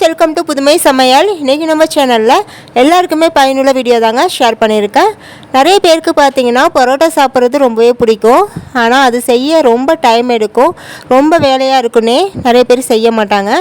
Friends welcome to உண்மை சமையல். இன்றைக்கி நம்ம சேனலில் எல்லாருக்குமே பயனுள்ள வீடியோ தாங்க ஷேர் பண்ணியிருக்கேன். நிறைய பேருக்கு பார்த்தீங்கன்னா பரோட்டா சாப்பிட்றது ரொம்பவே பிடிக்கும். ஆனால் அது செய்ய ரொம்ப டைம் எடுக்கும். ரொம்ப வேலையாக இருக்குன்னே நிறைய பேர் செய்ய மாட்டாங்க.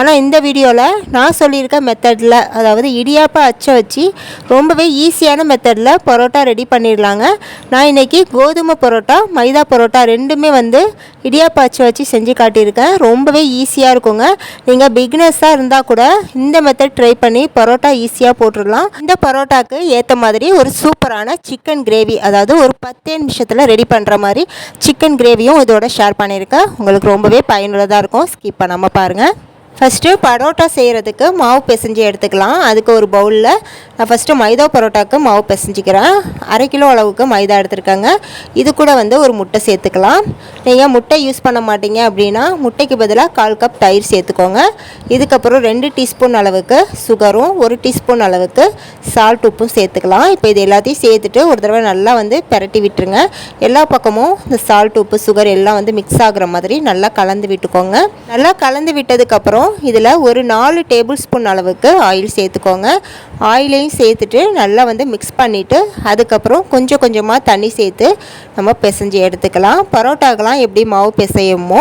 ஆனால் இந்த வீடியோவில் நான் சொல்லியிருக்க மெத்தடில் அதாவது இடியாப்பா அச்சை வச்சு ரொம்பவே ஈஸியான மெத்தடில் பரோட்டா ரெடி பண்ணிடலாங்க. நான் இன்றைக்கி கோதுமை பரோட்டா மைதா பரோட்டா ரெண்டுமே வந்து இடியாப்பா அச்சை வச்சு செஞ்சு காட்டியிருக்கேன். ரொம்பவே ஈஸியாக இருக்குங்க. நீங்கள் பிக்னஸாக இருந்தால் கூட இந்த இந்த மெத்தட் ட்ரை பண்ணி பரோட்டா ஈஸியாக போட்டுடலாம். இந்த பரோட்டாக்கு ஏற்ற மாதிரி ஒரு சூப்பரான சிக்கன் கிரேவி அதாவது ஒரு பத்தே நிமிஷத்தில் ரெடி பண்ணுற மாதிரி சிக்கன் கிரேவியும் இதோட ஷேர் பண்ணியிருக்கேன் உங்களுக்கு ரொம்பவே பயனுள்ளதாக இருக்கும். ஸ்கிப் பண்ணாமல் பாருங்கள் ஃபஸ்ட்டு பரோட்டா செய்கிறதுக்கு மாவு பிசைஞ்சு எடுத்துக்கலாம். அதுக்கு ஒரு பவுலில் நான் ஃபஸ்ட்டு மைதா பரோட்டாக்கு மாவு பிசைஞ்சிக்கிறேன். அரை கிலோ அளவுக்கு மைதா எடுத்துருக்காங்க. இது கூட வந்து ஒரு முட்டை சேர்த்துக்கலாம். நீங்கள் முட்டை யூஸ் பண்ண மாட்டீங்க அப்படின்னா முட்டைக்கு பதிலாக கால் கப் தயிர் சேர்த்துக்கோங்க. இதுக்கப்புறம் ரெண்டு டீஸ்பூன் அளவுக்கு சுகரும் ஒரு டீஸ்பூன் அளவுக்கு சால்ட் உப்பும் சேர்த்துக்கலாம். இப்போ இது எல்லாத்தையும் சேர்த்துட்டு ஒரு தடவை நல்லா வந்து பெரட்டி விட்டுருங்க. எல்லா பக்கமும் இந்த சால்ட் உப்பு சுகர் எல்லாம் வந்து மிக்ஸ் ஆகுற மாதிரி நல்லா கலந்து விட்டுக்கோங்க. நல்லா கலந்து விட்டதுக்கப்புறம் இதில் ஒரு நாலு டேபிள் ஸ்பூன் அளவுக்கு ஆயில் சேர்த்துக்கோங்க. ஆயிலையும் சேர்த்துட்டு நல்லா வந்து மிக்ஸ் பண்ணிவிட்டு அதுக்கப்புறம் கொஞ்சம் கொஞ்சமாக தண்ணி சேர்த்து நம்ம பிசைஞ்சு எடுத்துக்கலாம். பரோட்டாக்கெலாம் எப்படி மாவு பிசையுமோ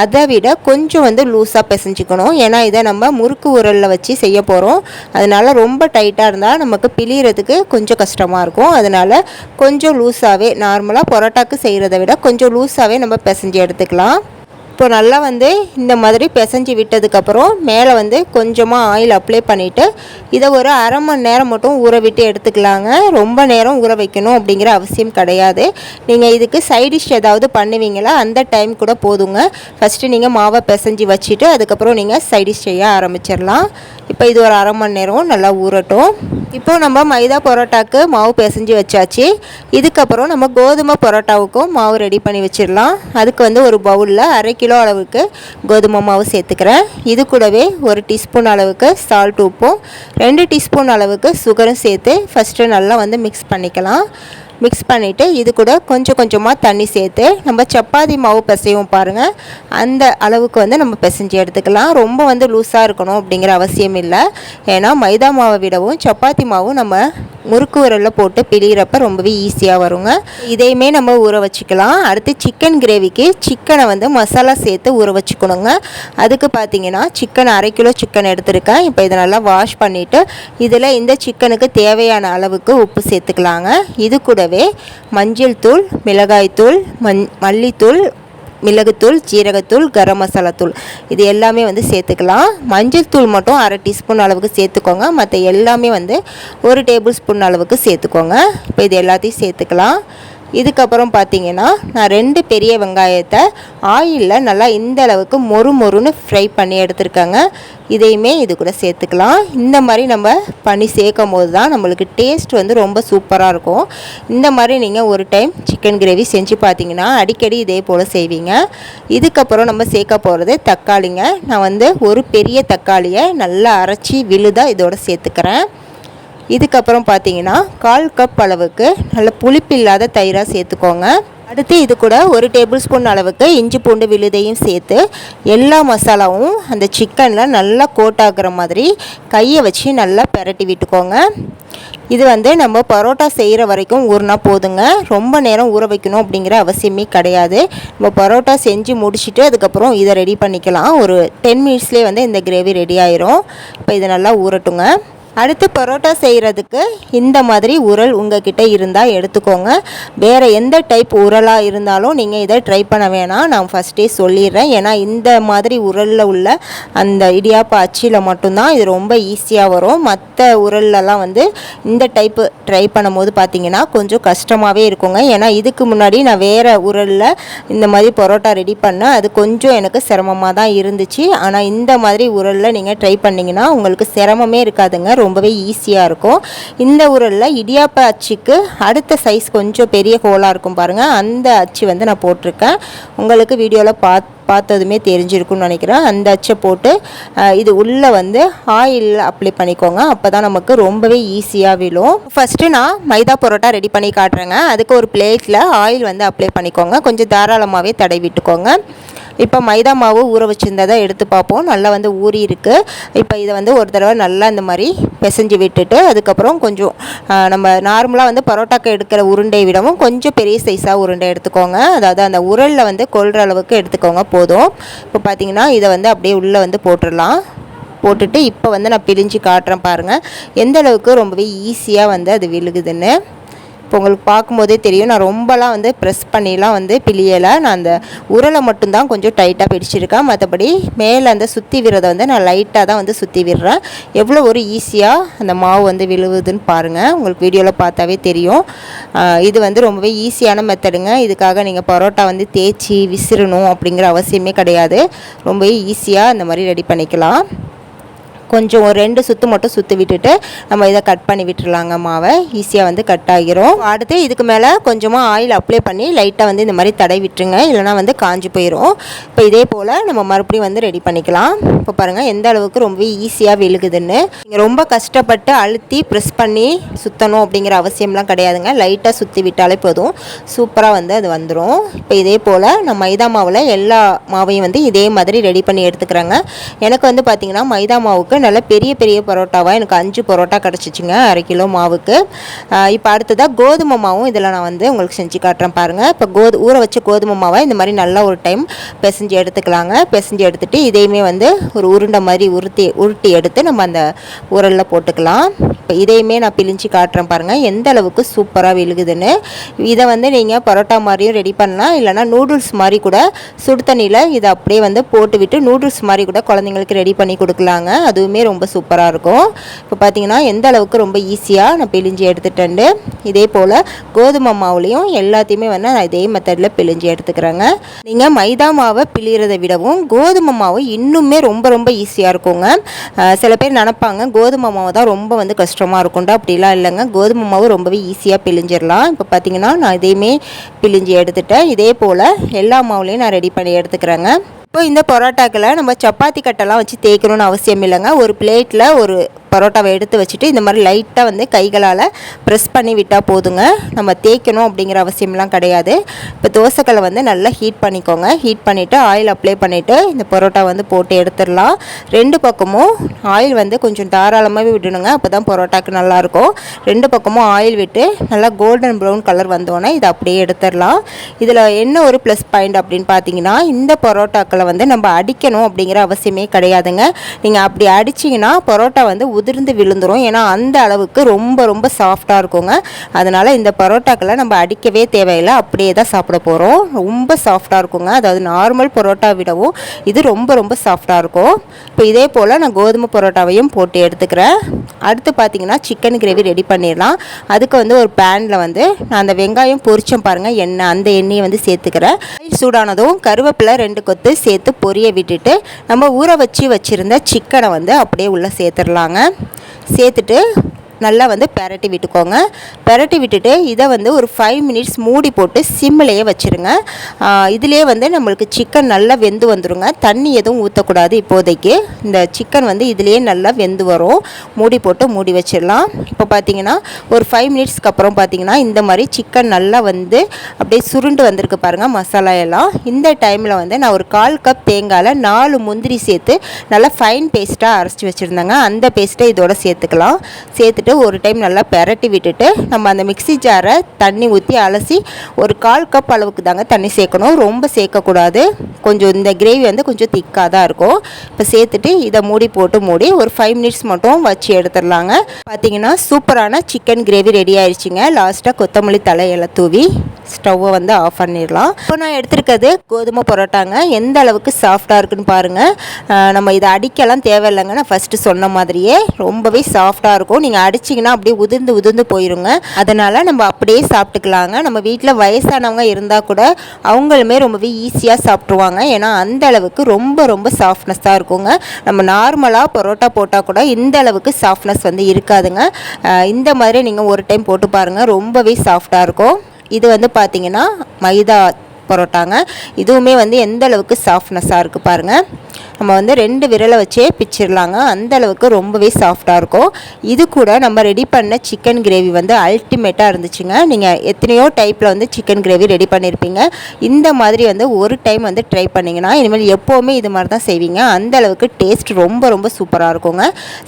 அதை விட கொஞ்சம் வந்து லூஸாக பிசைஞ்சிக்கணும். ஏன்னா இதை நம்ம முறுக்கு உரலில் வச்சு செய்ய போகிறோம் அதனால் ரொம்ப டைட்டாக இருந்தால் நமக்கு பிழியறதுக்கு கொஞ்சம் கஷ்டமாக இருக்கும். அதனால் கொஞ்சம் லூஸாகவே நார்மலாக பரோட்டாக்கு செய்கிறத விட கொஞ்சம் லூஸாகவே நம்ம பிசைஞ்சு எடுத்துக்கலாம். இப்போ நல்லா வந்து இந்த மாதிரி பிசைஞ்சு விட்டதுக்கப்புறம் மேலே வந்து கொஞ்சமாக ஆயில் அப்ளை பண்ணிவிட்டு இதை ஒரு அரை மணி நேரம் மட்டும் ஊற விட்டு எடுத்துக்கலாங்க. ரொம்ப நேரம் ஊற வைக்கணும் அப்படிங்கிற அவசியம் கிடையாது. நீங்கள் இதுக்கு சைடிஷ் ஏதாவது பண்ணுவீங்களா? அந்த டைம் கூட போதுங்க. ஃபஸ்ட்டு நீங்கள் மாவை பிசைஞ்சு வச்சுட்டு அதுக்கப்புறம் நீங்கள் சைடிஷ் செய்ய ஆரம்பிச்சிடலாம். இப்போ இது ஒரு அரை மணி நேரம் நல்லா ஊறட்டும். இப்போது நம்ம மைதா பரோட்டாவுக்கு மாவு பிசைஞ்சு வச்சாச்சு. இதுக்கப்புறம் நம்ம கோதுமை பரோட்டாவுக்கும் மாவு ரெடி பண்ணி வச்சிடலாம். அதுக்கு வந்து ஒரு பவுலில் அரை கிலோ அளவுக்கு கோதுமை மாவு சேர்த்துக்கிறேன். இது கூடவே ஒரு டீஸ்பூன் அளவுக்கு சால்ட் உப்பும் ரெண்டு டீஸ்பூன் அளவுக்கு சுகரும் சேர்த்து ஃபஸ்ட்டு நல்லா வந்து மிக்ஸ் பண்ணிக்கலாம். மிக்ஸ் பண்ணிவிட்டு இது கூட கொஞ்சம் கொஞ்சமாக தண்ணி சேர்த்து நம்ம சப்பாத்தி மாவு பிசையும் பாருங்கள் அந்த அளவுக்கு வந்து நம்ம பிசைஞ்சு எடுத்துக்கலாம். ரொம்ப வந்து லூஸாக இருக்கணும் அப்படிங்கிற அவசியம் இல்லை. ஏன்னா மைதா மாவை விடவும் சப்பாத்தி மாவும் நம்ம முறுக்கு உரலில் போட்டு பிழிகிறப்ப ரொம்பவே ஈஸியாக வருங்க. இதையுமே நம்ம ஊற வச்சுக்கலாம். அடுத்து சிக்கன் கிரேவிக்கு சிக்கனை வந்து மசாலா சேர்த்து ஊற வச்சுக்கணுங்க. அதுக்கு பார்த்தீங்கன்னா சிக்கன் அரை கிலோ சிக்கன் எடுத்திருக்கேன். இப்போ இதை நல்லா வாஷ் பண்ணிவிட்டு இதில் இந்த சிக்கனுக்கு தேவையான அளவுக்கு உப்பு சேர்த்துக்கலாங்க. இது கூட கூடவே மஞ்சள் தூள் மிளகாய்த்தூள் மண் மல்லித்தூள் மிளகுத்தூள் ஜீரகத்தூள் கரம் மசாலா தூள். இது எல்லாமே வந்து சேர்த்துக்கலாம். மஞ்சள் தூள் மட்டும் அரை டீஸ்பூன் அளவுக்கு சேர்த்துக்கோங்க. மற்ற எல்லாமே வந்து ஒரு டேபிள் ஸ்பூன் அளவுக்கு சேர்த்துக்கோங்க. இப்போ இது எல்லாத்தையும் சேர்த்துக்கலாம். இதுக்கப்புறம் பார்த்தீங்கன்னா நான் ரெண்டு பெரிய வெங்காயத்தை ஆயிலில் நல்லா இந்த அளவுக்கு மொறு மொறுன்னு ஃப்ரை பண்ணி எடுத்துருக்கேங்க. இதையுமே இது கூட சேர்த்துக்கலாம். இந்த மாதிரி நம்ம பண்ணி சேர்க்கும் போது தான் நம்மளுக்கு டேஸ்ட் வந்து ரொம்ப சூப்பராக இருக்கும். இந்த மாதிரி நீங்கள் ஒரு டைம் சிக்கன் கிரேவி செஞ்சு பார்த்தீங்கன்னா அடிக்கடி இதே போல் செய்வீங்க. இதுக்கப்புறம் நம்ம சேர்க்க போகிறது தக்காளிங்க. நான் வந்து ஒரு பெரிய தக்காளியை நல்லா அரைச்சி விழுதாக இதோட சேர்த்துக்கிறேன். இதுக்கப்புறம் பார்த்தீங்கன்னா கால் கப் அளவுக்கு நல்ல புளிப்பில்லாத தயிராக சேர்த்துக்கோங்க. அடுத்து இது கூட ஒரு டேபிள் ஸ்பூன் அளவுக்கு இஞ்சி பூண்டு விழுதையும் சேர்த்து எல்லா மசாலாவும் அந்த சிக்கனில் நல்லா கோட் ஆகுற மாதிரி கையை வச்சு நல்லா பெரட்டி விட்டுக்கோங்க. இது வந்து நம்ம பரோட்டா செய்கிற வரைக்கும் ஊறினா போதுங்க. ரொம்ப நேரம் ஊற வைக்கணும் அப்படிங்கிற அவசியமே கிடையாது. நம்ம பரோட்டா செஞ்சு முடிச்சுட்டு அதுக்கப்புறம் இதை ரெடி பண்ணிக்கலாம். ஒரு டென் மினிட்ஸ்லேயே வந்து இந்த கிரேவி ரெடி ஆயிரும். இப்போ இதை நல்லா ஊறட்டுங்க. அடுத்து பரோட்டா செய்கிறதுக்கு இந்த மாதிரி உரல் உங்ககிட்ட இருந்தால் எடுத்துக்கோங்க. வேறு எந்த டைப் உரலாக இருந்தாலும் நீங்கள் இதை ட்ரை பண்ண வேணாம். நான் ஃபஸ்ட்டே சொல்லிடுறேன். ஏன்னா இந்த மாதிரி உரலில் உள்ள அந்த இடியாப்பா அச்சியில் மட்டும்தான் இது ரொம்ப ஈஸியாக வரும். மற்ற உரல்லலாம் வந்து இந்த டைப்பு ட்ரை பண்ணும்போது பார்த்தீங்கன்னா கொஞ்சம் கஷ்டமாகவே இருக்குங்க. ஏன்னா இதுக்கு முன்னாடி நான் வேறு உரலில் இந்த மாதிரி பரோட்டா ரெடி பண்ணேன். அது கொஞ்சம் எனக்கு சிரமமாக தான் இருந்துச்சு. ஆனால் இந்த மாதிரி உரலில் நீங்கள் ட்ரை பண்ணிங்கன்னா உங்களுக்கு சிரமமே இருக்காதுங்க. ரொம்பவே ஈஸியாக இருக்கும். இந்த உரலில் இடியாப்ப அச்சுக்கு அடுத்த சைஸ் கொஞ்சம் பெரிய ஹோலாக இருக்கும் பாருங்கள் அந்த அச்சு வந்து நான் போட்டிருக்கேன். உங்களுக்கு வீடியோவில் பார்த்து பார்த்ததுமே தெரிஞ்சிருக்கும்னு நினைக்கிறேன். அந்த அச்சை போட்டு இது உள்ளே வந்து ஆயில் அப்ளை பண்ணிக்கோங்க. அப்போ தான் நமக்கு ரொம்பவே ஈஸியாக விழும். ஃபஸ்ட்டு நான் மைதா பரோட்டா ரெடி பண்ணி காட்டுறேங்க. அதுக்கு ஒரு பிளேட்டில் ஆயில் வந்து அப்ளை பண்ணிக்கோங்க. கொஞ்சம் தாராளமாகவே தடவி விட்டுக்கோங்க இப்போ மைதா மாவு ஊற வச்சுருந்ததை எடுத்து பார்ப்போம். நல்லா வந்து ஊறி இருக்குது இப்போ இதை வந்து ஒரு தடவை நல்லா இந்த மாதிரி பிசைஞ்சு விட்டுட்டு அதுக்கப்புறம் கொஞ்சம் நம்ம நார்மலாக வந்து பரோட்டாக்கு எடுக்கிற உருண்டை விடவும் கொஞ்சம் பெரிய சைஸாக உருண்டை எடுத்துக்கோங்க. அதாவது அந்த உரலில் வந்து கொள்கிற அளவுக்கு எடுத்துக்கோங்க போதும். இப்போ பார்த்தீங்கன்னா இதை வந்து அப்படியே உள்ளே வந்து போட்டுடலாம். போட்டுட்டு இப்போ வந்து நான் பிழிஞ்சு காட்டுறேன் பாருங்கள் எந்த அளவுக்கு ரொம்பவே ஈஸியாக வந்து அது விழுகுதுன்னு. இப்போ உங்களுக்கு பார்க்கும்போதே தெரியும். நான் ரொம்பலாம் வந்து ப்ரெஸ் பண்ணிலாம் வந்து பிழியலை. நான் அந்த உரலை மட்டும்தான் கொஞ்சம் டைட்டாக பிடிச்சிருக்கேன். மற்றபடி மேலே அந்த சுற்றி விடுறதை வந்து நான் லைட்டாக தான் வந்து சுற்றி விடுறேன். எவ்வளோ ஒரு ஈஸியாக அந்த மாவு வந்து விழுவுதுன்னு பாருங்கள் உங்களுக்கு வீடியோவில் பார்த்தாவே தெரியும். இது வந்து ரொம்பவே ஈஸியான மெத்தடுங்க இதுக்காக நீங்கள் பரோட்டா வந்து தேய்ச்சி விசிறணும் அப்படிங்கிற அவசியமே கிடையாது. ரொம்பவே ஈஸியாக இந்த மாதிரி ரெடி பண்ணிக்கலாம். கொஞ்சம் ஒரு ரெண்டு சுற்று மட்டும் சுற்றி விட்டுட்டு நம்ம இதை கட் பண்ணி விட்டுருலாங்க மாவை. ஈஸியாக வந்து கட் ஆகிரும். அடுத்து இதுக்கு மேலே கொஞ்சமாக ஆயில் அப்ளை பண்ணி லைட்டாக வந்து இந்த மாதிரி தடை விட்டுருங்க. இல்லைனா வந்து காஞ்சி போயிடும் இப்போ இதே போல் நம்ம மறுபடியும் வந்து ரெடி பண்ணிக்கலாம். இப்போ பாருங்கள் எந்த அளவுக்கு ரொம்ப ஈஸியாக விழுகுதுன்னு. நீங்கள் ரொம்ப கஷ்டப்பட்டு அழுத்தி ப்ரெஸ் பண்ணி சுற்றணும் அப்படிங்கிற அவசியம்லாம் கிடையாதுங்க. லைட்டாக சுற்றி விட்டாலே போதும். சூப்பராக வந்து அது வந்துடும் இப்போ இதே போல் நான் மைதா மாவில் எல்லா மாவையும் வந்து இதே மாதிரி ரெடி பண்ணி எடுத்துக்கிறேங்க. எனக்கு வந்து பார்த்திங்கன்னா மைதா மாவுக்கு நல்ல பெரிய பெரிய பரோட்டாவாக எனக்கு அஞ்சு பரோட்டா கிடச்சிச்சிங்க அரை கிலோ மாவுக்கு. இப்போ அடுத்ததாக கோதுமை மாவும் இதில் நான் வந்து உங்களுக்கு செஞ்சு காட்டுறேன் பாருங்கள் இப்போ கோது ஊற வச்ச கோதுமை மாவை இந்த மாதிரி நல்லா ஒரு டைம் பிசைஞ்சு எடுத்துக்கலாங்க. பிசைஞ்சு எடுத்துகிட்டு இதையுமே வந்து ஒரு உருண்டை மாதிரி உருட்டி உருட்டி எடுத்து நம்ம அந்த உரலில் போட்டுக்கலாம். இப்போ இதையுமே நான் பிழிஞ்சு காட்டுறேன் பாருங்கள் எந்த அளவுக்கு சூப்பராக விழுகுதுன்னு. இதை வந்து நீங்கள் பரோட்டா மாதிரியும் ரெடி பண்ணலாம். இல்லைனா நூடுல்ஸ் மாதிரி கூட சுடு தண்ணியில் இதை அப்படியே வந்து போட்டு விட்டு நூடுல்ஸ் மாதிரி கூட குழந்தைங்களுக்கு ரெடி பண்ணி கொடுக்கலாங்க. அதுவும் அதுவுமே ரொம்ப சூப்பராக இருக்கும். இப்போ பார்த்தீங்கன்னா எந்த அளவுக்கு ரொம்ப ஈஸியாக நான் பிழிஞ்சு எடுத்துட்டேன் இதே போல் கோதுமை மாவுலேயும் எல்லாத்தையுமே வந்து நான் இதே மெத்தடில் பிழிஞ்சு எடுத்துக்கிறேங்க. நீங்கள் மைதா மாவை பிழிகிறத விடவும் கோதுமை மாவு இன்னுமே ரொம்ப ரொம்ப ஈஸியாக இருக்குங்க. சில பேர் நினப்பாங்க கோதுமை மாவு தான் ரொம்ப வந்து கஷ்டமாக இருக்கும்டா அப்படிலாம் இல்லைங்க. கோதுமை மாவு ரொம்பவே ஈஸியாக பிழிஞ்சிடலாம். இப்போ பார்த்தீங்கன்னா நான் இதையுமே பிழிஞ்சு எடுத்துட்டேன். இதே போல் எல்லா மாவுலேயும் நான் ரெடி பண்ணி எடுத்துக்கிறேங்க. இப்போ இந்த பரோட்டாக்களை நம்ம சப்பாத்தி கட்டெல்லாம் வச்சு தேய்க்கணும்னு அவசியம் இல்லைங்க. ஒரு பிளேட்டில் ஒரு பரோட்டாவை எடுத்து வச்சுட்டு இந்த மாதிரி லைட்டாக வந்து கைகளால் ப்ரெஸ் பண்ணி விட்டால் போதுங்க. நம்ம தேய்க்கணும் அப்படிங்கிற அவசியம்லாம் கிடையாது. இப்போ தோசைக்கல்லை வந்து நல்லா ஹீட் பண்ணிக்கோங்க. ஹீட் பண்ணிவிட்டு ஆயில் அப்ளை பண்ணிவிட்டு இந்த பரோட்டா வந்து போட்டு எடுத்துடலாம். ரெண்டு பக்கமும் ஆயில் வந்து கொஞ்சம் தாராளமாகவே விடணுங்க. அப்போ தான் பரோட்டாக்கு நல்லாயிருக்கும். ரெண்டு பக்கமும் ஆயில் விட்டு நல்லா கோல்டன் ப்ரௌன் கலர் வந்தோடனே இதை அப்படியே எடுத்துடலாம். இதில் என்ன ஒரு ப்ளஸ் பாயிண்ட் அப்படின்னு பார்த்தீங்கன்னா இந்த பரோட்டாக்கள் வந்து நம்ம அடிக்கணும் அப்படிங்கிற அவசியமே கிடையாதுங்க. நீங்கள் அப்படி அடிச்சிங்கன்னா பரோட்டா வந்து உதிர்ந்து விழுந்துடும் ஏன்னா அந்த அளவுக்கு ரொம்ப ரொம்ப சாஃப்டாக இருக்குங்க. அதனால் இந்த பரோட்டாக்களை நம்ம அடிக்கவே தேவையில்லை. அப்படியே தான் சாப்பிட போகிறோம் ரொம்ப சாஃப்டாக இருக்குங்க. அதாவது நார்மல் பரோட்டா விடவும் இது ரொம்ப ரொம்ப சாஃப்டாக இருக்கும். இப்போ இதே போல் நான் கோதுமை பரோட்டாவையும் போட்டு எடுத்துக்கிறேன். அடுத்து பார்த்தீங்கன்னா சிக்கன் கிரேவி ரெடி பண்ணிடலாம். அதுக்கு வந்து ஒரு பேனில் வந்து நான் அந்த வெங்காயம் பொரிச்சம் பாருங்கள் எண்ணெய் அந்த எண்ணெயை வந்து சேர்த்துக்கிறேன். சூடானதும் கருவேப்பிலை ரெண்டு கொத்து சேர்த்து பொரிய விட்டுட்டு நம்ம ஊற வச்சு வச்சுருந்த சிக்கனை வந்து அப்படியே உள்ளே சேர்த்துடலாங்க. சேர்த்துட்டு நல்லா வந்து பெரட்டி விட்டுக்கோங்க. பெரட்டி விட்டுட்டு இதை வந்து ஒரு ஃபைவ் மினிட்ஸ் மூடி போட்டு சிம்மிலேயே வச்சுருங்க. இதிலே வந்து நம்மளுக்கு சிக்கன் நல்லா வெந்து வந்துடுங்க தண்ணி எதுவும் ஊற்றக்கூடாது இப்போதைக்கு. இந்த சிக்கன் வந்து இதுலேயே நல்லா வெந்து வரும். மூடி போட்டு மூடி வச்சிடலாம். இப்போ பார்த்தீங்கன்னா ஒரு ஃபைவ் மினிட்ஸ்க்கு அப்புறம் பார்த்தீங்கன்னா இந்த மாதிரி சிக்கன் நல்லா வந்து அப்படியே சுருண்டு வந்திருக்கு பாருங்கள் மசாலா எல்லாம். இந்த டைமில் வந்து நான் ஒரு கால் கப் தேங்காயில் நாலு முந்திரி சேர்த்து நல்லா ஃபைன் பேஸ்ட்டாக அரைச்சி வச்சுருந்தாங்க. அந்த பேஸ்ட்டை இதோட சேர்த்துக்கலாம். சேர்த்துட்டு விட்டுட்டு ஒரு டைம் நல்லா பெரட்டி விட்டுட்டு நம்ம அந்த மிக்சி ஜாரை தண்ணி ஊற்றி அலசி ஒரு கால் கப் அளவுக்கு தாங்க தண்ணி சேர்க்கணும். ரொம்ப சேர்க்கக்கூடாது. கொஞ்சம் இந்த கிரேவி வந்து கொஞ்சம் திக்காக தான் இருக்கும். இப்போ சேர்த்துட்டு இதை மூடி போட்டு மூடி ஒரு ஃபைவ் மினிட்ஸ் மட்டும் வச்சு எடுத்துடலாங்க. பார்த்தீங்கன்னா சூப்பரான சிக்கன் கிரேவி ரெடி ஆயிடுச்சுங்க. லாஸ்ட்டாக கொத்தமல்லி தலையெல்லாம் தூவி ஸ்டவ்வை வந்து ஆஃப் பண்ணிடலாம். இப்போ நான் எடுத்துருக்கிறது கோதுமை பரோட்டாங்க. எந்த அளவுக்கு சாஃப்டாக இருக்குன்னு பாருங்கள் நம்ம இதை அடிக்கலாம் தேவையில்லைங்க. நான் ஃபஸ்ட்டு சொன்ன மாதிரியே ரொம்பவே சாஃப்டாக இருக்கும். நீங்கள் அடிச்சிங்கன்னா அப்படியே உதிர்ந்து உதிர்ந்து போயிருங்க. அதனால் நம்ம அப்படியே சாப்பிட்டுக்கலாங்க. நம்ம வீட்டில் வயசானவங்க இருந்தால் கூட அவங்களுமே ரொம்பவே ஈஸியாக சாப்பிட்ருவாங்க ஏன்னா அந்த அளவுக்கு ரொம்ப ரொம்ப சாஃப்ட்னஸ்ஸாக இருக்குங்க. நம்ம நார்மலாக பரோட்டா போட்டால் கூட இந்த அளவுக்கு சாஃப்ட்னஸ் வந்து இருக்காதுங்க. இந்த மாதிரி நீங்கள் ஒரு டைம் போட்டு பாருங்கள் ரொம்பவே சாஃப்டாக இருக்கும். இது வந்து பார்த்திங்கன்னா மைதா பரோட்டாங்க. இதுவுமே வந்து எந்த அளவுக்கு சாஃப்ட்னஸாக இருக்குது பாருங்கள் நம்ம வந்து ரெண்டு விரலை வச்சே பிச்சிடலாங்க அந்த அளவுக்கு ரொம்பவே சாஃப்டாக இருக்கும். இது கூட நம்ம ரெடி பண்ண சிக்கன் கிரேவி வந்து அல்டிமேட்டாக இருந்துச்சுங்க. நீங்கள் எத்தனையோ டைப்பில் வந்து சிக்கன் கிரேவி ரெடி பண்ணியிருப்பீங்க இந்த மாதிரி வந்து ஒரு டைம் வந்து ட்ரை பண்ணிங்கன்னா இனிமேல் எப்போவுமே இது மாதிரி தான் செய்வீங்க. அந்த அளவுக்கு டேஸ்ட் ரொம்ப ரொம்ப சூப்பராக இருக்குங்க.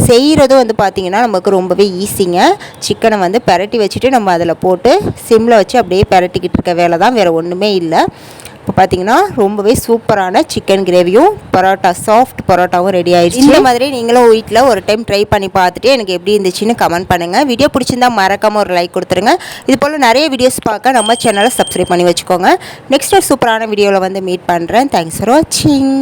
செய்கிறதும் வந்து பார்த்திங்கன்னா நமக்கு ரொம்பவே ஈஸிங்க சிக்கனை வந்து பரட்டி வச்சுட்டு நம்ம அதில் போட்டு சிம்மில் வச்சு அப்படியே பரட்டிக்கிட்டு இருக்க வேலை தான். வேறு ஒன்றுமே இல்லை. இப்போ பார்த்தீங்கன்னா ரொம்பவே சூப்பரான சிக்கன் கிரேவியும் பரோட்டா சாஃப்ட் பரோட்டாவும் ரெடி ஆயிடுச்சு. இந்த மாதிரி நீங்களும் வீட்டில் ஒரு டைம் ட்ரை பண்ணி பார்த்துட்டு எனக்கு எப்படி இருந்துச்சுன்னு கமெண்ட் பண்ணுங்கள் வீடியோ பிடிச்சிருந்தா மறக்காமல் ஒரு லைக் கொடுத்துருங்க. இது போல் நிறைய வீடியோஸ் பார்க்க நம்ம சேனலை சப்ஸ்கிரைப் பண்ணி வச்சுக்கோங்க. நெக்ஸ்ட் ஒரு சூப்பரான வீடியோவில் வந்து மீட் பண்ணுறேன் தேங்க்ஸ் ஃபார் வாட்சிங்